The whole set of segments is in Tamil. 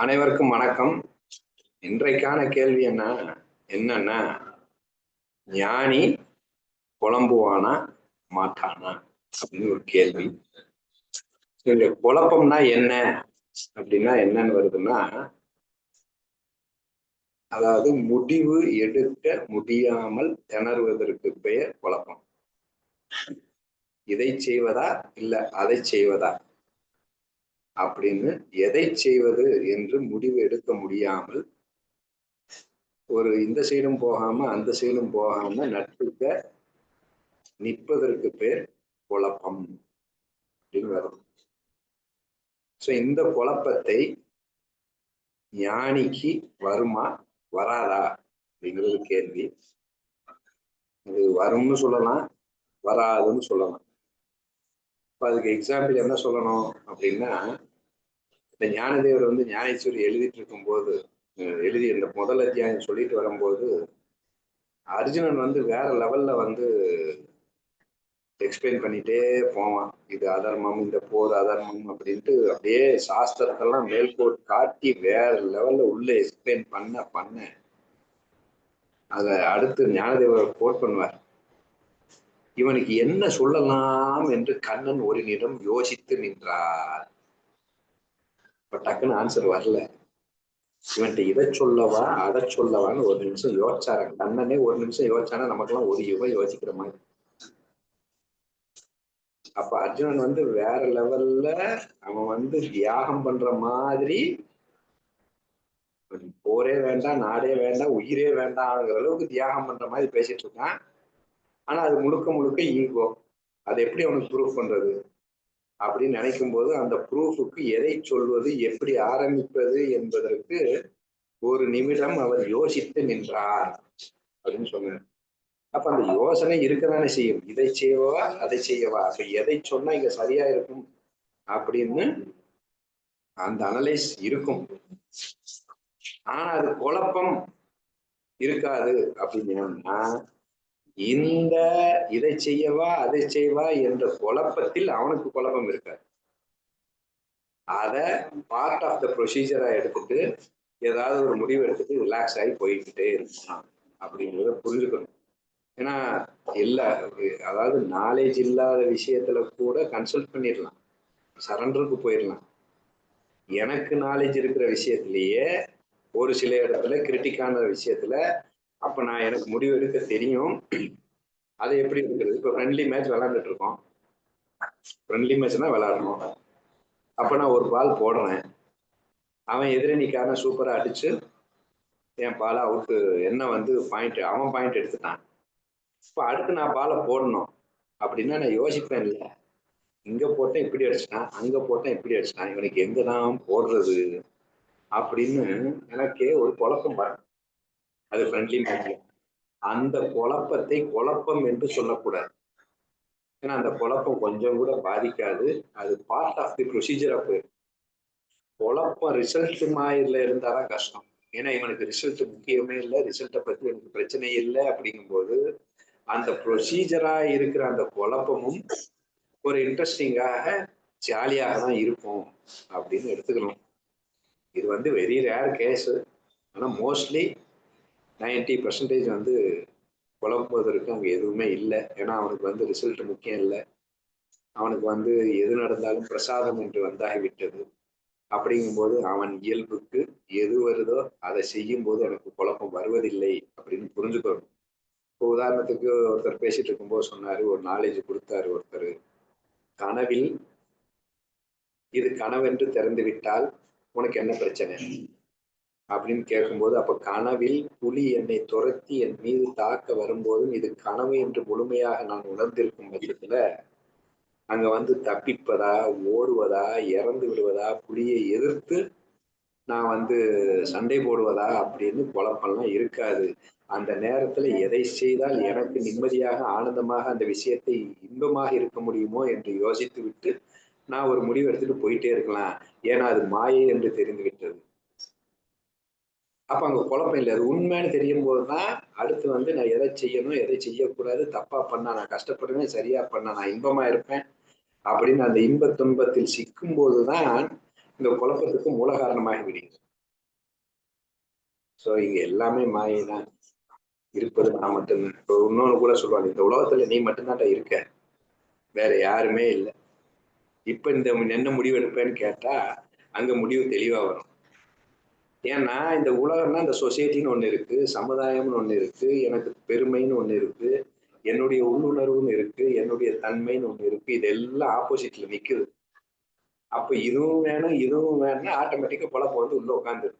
அனைவருக்கும் வணக்கம். இன்றைக்கான கேள்வி என்ன? என்னன்னா ஞானி குழம்புவானா மாட்டானா? அப்படின்னு ஒரு கேள்வி. இந்த குழப்பம்னா என்ன? அப்படின்னா என்னன்னு வருதுன்னா அதாவது முடிவு எடுக்க முடியாமல் திணறுவதற்கு பெயர் குழப்பம். இதை செய்வதா? இல்ல அதை செய்வதா? அப்படின்னு எதை செய்வது என்று முடிவு எடுக்க முடியாமல் ஒரு இந்த சைடும் போகாம அந்த சைடும் போகாம நட்புக்க நிற்பதற்கு பேர் குழப்பம் அப்படின்னு வரும் ஸோ இந்த குழப்பத்தை ஞானிக்கு வருமா வராதா அப்படிங்கிறது கேள்வி. இது வரும்னு சொல்லலாம் வராதுன்னு சொல்லலாம். இப்போ அதுக்கு எக்ஸாம்பிள் என்ன சொல்லணும் அப்படின்னா இந்த ஞானதேவர் வந்து ஞானேஸ்வரி எழுதிட்டு இருக்கும்போது எழுதி இந்த முதல் அத்தியாயம் சொல்லிட்டு வரும்போது அர்ஜுனன் வந்து வேற லெவல்ல வந்து எக்ஸ்பிளைன் பண்ணிட்டே போவான். இது அதர்மம் இந்த போர் அதர்மம் அப்படின்ட்டு அப்படியே சாஸ்திரத்தெல்லாம் மேல்கோட் காட்டி வேற லெவல்ல உள்ள எக்ஸ்பிளைன் பண்ண பண்ண அதை அடுத்து ஞானதேவரை கோட் பண்ணுவார். இவனுக்கு என்ன சொல்லலாம் என்று கண்ணன் ஒரு நிடம் யோசித்து நின்றார் இப்ப டக்குன்னு ஆன்சர் வரல. இவன்கிட்ட இதை சொல்லவா அதை சொல்லவான்னு ஒரு நிமிஷம் யோசிச்சாரு. கண்ணனே ஒரு நிமிஷம் யோசிச்சானா நமக்கெல்லாம் ஒரு யுகம் யோசிக்கிற மாதிரி. அப்ப அர்ஜுனன் வந்து வேற லெவல்ல அவன் வந்து தியாகம் பண்ற மாதிரி போரே வேண்டாம் நாடே வேண்டாம் உயிரே வேண்டாம்ங்கிற அளவுக்கு தியாகம் பண்ற மாதிரி பேசிட்டு இருக்கான். ஆனா அது முழுக்க முழுக்க ஈகோ அதை எப்படி அவனுக்கு ப்ரூஃப் பண்றது? அப்படின்னு நினைக்கும் போது அந்த ப்ரூஃபுக்கு எதை சொல்வது எப்படி ஆரம்பிப்பது என்பதற்கு ஒரு நிமிடம் அவர் யோசித்து நின்றார் அப்படின்னு சொன்னார். அப்ப அந்த யோசனை இருக்கதானே செய்யும். இதை செய்யவா அதை செய்யவா? அப்ப எதை சொன்னா இங்க சரியா இருக்கும் அப்படின்னு அந்த அனலைஸ் இருக்கும். ஆனா அது குழப்பம் இருக்காது அப்படின்னா இந்த இதை செய்யவா அதை செய்வா என்ற குழப்பத்தில் அவனுக்கு குழப்பம் இருக்காது. அத பார்ட் ஆஃப் த ப்ரொசீஜரா எடுத்துட்டு ஏதாவது ஒரு முடிவு எடுத்துட்டு ரிலாக்ஸ் ஆகி போய்கிட்டே இருக்கலாம் அப்படிங்கிறத புரிஞ்சுக்கணும். ஏன்னா எல்லா அதாவது நாலேஜ் இல்லாத விஷயத்துல கூட கன்சல்ட் பண்ணிடலாம். சரண்டருக்கு போயிடலாம். எனக்கு நாலேஜ் இருக்கிற விஷயத்திலேயே ஒரு சில இடத்துல கிரிட்டிக்கான விஷயத்துல அப்ப நான் எனக்கு முடிவு எடுக்க தெரியும். அது எப்படி இருக்கிறது? இப்போ ஃப்ரெண்ட்லி மேட்ச் விளாண்டுட்டு இருக்கோம் ஃப்ரெண்ட்லி மேட்ச்னா விளாடணும் அப்ப நான் ஒரு பால் போடுறேன். அவன் எதிரணிக்காரன் சூப்பரா அடிச்சு என் பாலை அவுட்டு என்ன வந்து பாயிண்ட் அவன் பாயிண்ட் எடுத்துட்டான். இப்போ அடுத்து நான் பாலை போடணும். அப்படின்னா நான் யோசிப்பேன் இல்லை இங்க போட்டேன் இப்படி அடிச்சிட்டான் அங்க போட்டேன் இப்படி அடிச்சிட்டான் இவனுக்கு எங்க தான் போடுறது? அப்படின்னு எனக்கே ஒரு குழப்பம் வரும். அது ஃப்ரெண்ட்லி மேட்ச்ல அந்த குழப்பத்தை குழப்பம் என்று சொல்லக்கூடாது. ஏன்னா அந்த குழப்பம் கொஞ்சம் கூட பாதிக்காது. அது பார்ட் ஆஃப் தி ப்ரொசீஜர் போயிடும் குழப்பம் ரிசல்ட் மாதிரில இருந்தாதான் கஷ்டம். ஏன்னா இவனுக்கு ரிசல்ட் முக்கியமே இல்லை. ரிசல்ட்டை பற்றி எனக்கு பிரச்சனை இல்லை அப்படிங்கும்போது அந்த ப்ரொசீஜராக இருக்கிற அந்த குழப்பமும் ஒரு இன்ட்ரெஸ்டிங்காக ஜாலியாக தான் இருக்கும் அப்படின்னு எடுத்துக்கணும். இது வந்து வெரி ரேர் கேஸு ஆனால் மோஸ்ட்லி நைன்டி பர்சன்டேஜ் வந்து குழம்புவதற்கு அங்கே எதுவுமே இல்லை. ஏன்னா அவனுக்கு வந்து ரிசல்ட் முக்கியம் இல்லை. அவனுக்கு வந்து எது நடந்தாலும் பிரசாதம் என்று வந்தாகிவிட்டது. அப்படிங்கும்போது அவன் இயல்புக்கு எது வருதோ அதை செய்யும் போது எனக்கு குழப்பம் வருவதில்லை அப்படின்னு புரிஞ்சுக்கணும். இப்போ உதாரணத்துக்கு ஒருத்தர் பேசிட்டு இருக்கும்போது சொன்னாரு ஒரு நாலேஜ் கொடுத்தாரு ஒருத்தர். கனவில் இது கனவென்று திறந்து விட்டால் உனக்கு என்ன பிரச்சனை? அப்படின்னு கேட்கும்போது அப்ப கனவில் புலி என்னை துரத்தி என் மீது தாக்க வரும்போதும் இது கனவு என்று முழுமையாக நான் உணர்ந்திருக்கும் பட்சத்துல அங்க வந்து தப்பிப்பதா ஓடுவதா இறந்து விடுவதா புலியை எதிர்த்து நான் வந்து சண்டை போடுவதா அப்படின்னு குழப்பம்லாம் இருக்காது. அந்த நேரத்துல எதை செய்தால் எனக்கு நிம்மதியாக ஆனந்தமாக அந்த விஷயத்தை இன்பமாக இருக்க முடியுமோ என்று யோசித்து விட்டு நான் ஒரு முடிவு எடுத்துட்டு போயிட்டே இருக்கலாம். ஏன்னா அது மாயை என்று தெரிந்து விட்டது அப்ப அங்க குழப்பம் இல்லை. அது உண்மைன்னு தெரியும் போது தான் அடுத்து வந்து நான் எதை செய்யணும் எதை செய்யக்கூடாது தப்பா பண்ணா நான் கஷ்டப்படுவேன் சரியா பண்ணா நான் இன்பமா இருப்பேன் அப்படின்னு அந்த இன்ப துன்பத்தில் சிக்கும் போதுதான் இந்த குழப்பத்துக்கு மூல காரணமாகி விடுகிறது. ஸோ இங்க எல்லாமே மாயை தான் இருப்பது நான் மட்டும்தான் இப்போ இன்னொன்று கூட சொல்லுவாங்க இந்த உலகத்துல நீ மட்டும்தான்டா இருக்க. வேற யாருமே இல்லை. இப்ப இந்த என்ன முடிவு எடுப்பேன்னு கேட்டா அங்க முடிவு தெளிவா வரும். ஏன்னா இந்த உலகம்னா இந்த சொசைட்டின்னு ஒன்று இருக்கு சமுதாயம்னு ஒன்று இருக்கு எனக்கு பெருமைன்னு ஒன்று இருக்கு என்னுடைய உள்ளுணர்வுன்னு இருக்கு என்னுடைய தன்மைன்னு ஒன்று இருக்கு இது எல்லாம் ஆப்போசிட்ல நிக்குது. அப்ப இதுவும் வேணும் இதுவும் வேணும்னா ஆட்டோமேட்டிக்கா குழப்பம் வந்து உள்ள உட்காந்துரு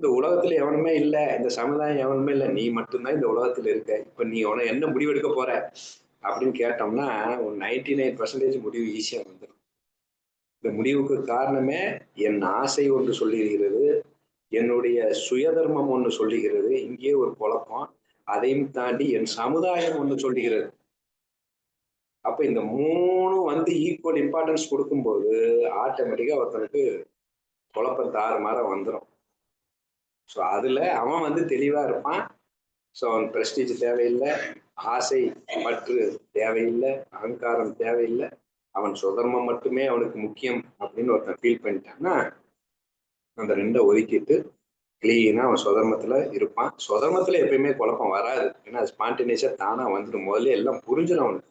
இந்த உலகத்துல எவனுமே இல்லை இந்த சமுதாயம் எவனுமே இல்லை நீ மட்டும்தான் இந்த உலகத்துல இருக்க இப்ப நீ உன என்ன முடிவெடுக்க போற? அப்படின்னு கேட்டோம்னா ஒரு நைன்டி நைன் பர்சன்டேஜ் முடிவு ஈஸியா வந்துடும் இந்த முடிவுக்கு காரணமே என் ஆசை ஒன்று சொல்லியிருக்கிறது. என்னுடைய சுயதர்மம் ஒன்று சொல்லுகிறது. இங்கே ஒரு குழப்பம். அதையும் தாண்டி என் சமுதாயம் ஒன்று சொல்லுகிறது. அப்ப இந்த மூணு வந்து ஈக்குவல் இம்பார்ட்டன்ஸ் கொடுக்கும்போது ஆட்டோமேட்டிக்கா ஒருத்தனுக்கு குழப்பம் தாறு மாற வந்துடும் ஸோ அதுல அவன் வந்து தெளிவா இருப்பான். ஸோ அவன் பிரஸ்டீஜ் தேவையில்லை. ஆசை பற்று தேவையில்லை. அகங்காரம் தேவையில்லை. அவன் சுதர்மம் மட்டுமே அவனுக்கு முக்கியம் அப்படின்னு ஒருத்தன் ஃபீல் பண்ணிட்டான்னா அந்த ரெண்டை ஒதுக்கிட்டு கிளீனா அவன் சுதர்மத்துல இருப்பான். சுதர்மத்துல எப்பயுமே குழப்பம் வராது. ஏன்னா ஸ்பான்டேனியஸா தானா வந்துடும். முதல்ல எல்லாம் புரிஞ்சிடும் அவனுக்கு.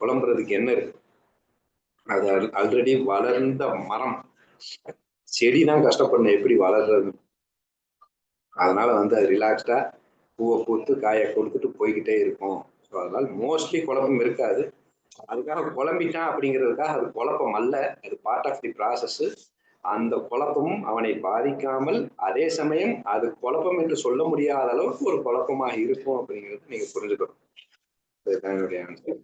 குழம்புறதுக்கு என்ன இருக்கு? அது ஆல்ரெடி வளர்ந்த மரம். செடி தான் கஷ்டப்படணும். எப்படி வளர்றது? அதனால வந்து அது ரிலாக்ஸ்டா பூவை பூத்து காயை கொடுத்துட்டு போய்கிட்டே இருக்கும். ஸோ அதனால மோஸ்ட்லி குழப்பம் இருக்காது. அதுக்காக குழம்பிட்டான் அப்படிங்கிறதுக்காக அது குழப்பம் அல்ல. அது பார்ட் ஆஃப் தி ப்ராசஸ் அந்த குழப்பமும் அவனை பாதிக்காமல் அதே சமயம் அது குழப்பம் என்று சொல்ல முடியாத அளவுக்கு ஒரு குழப்பமாக இருக்கும் அப்படிங்கிறது நீங்க புரிஞ்சுக்கணும் அதுதான் என்னுடைய ஆன்சர்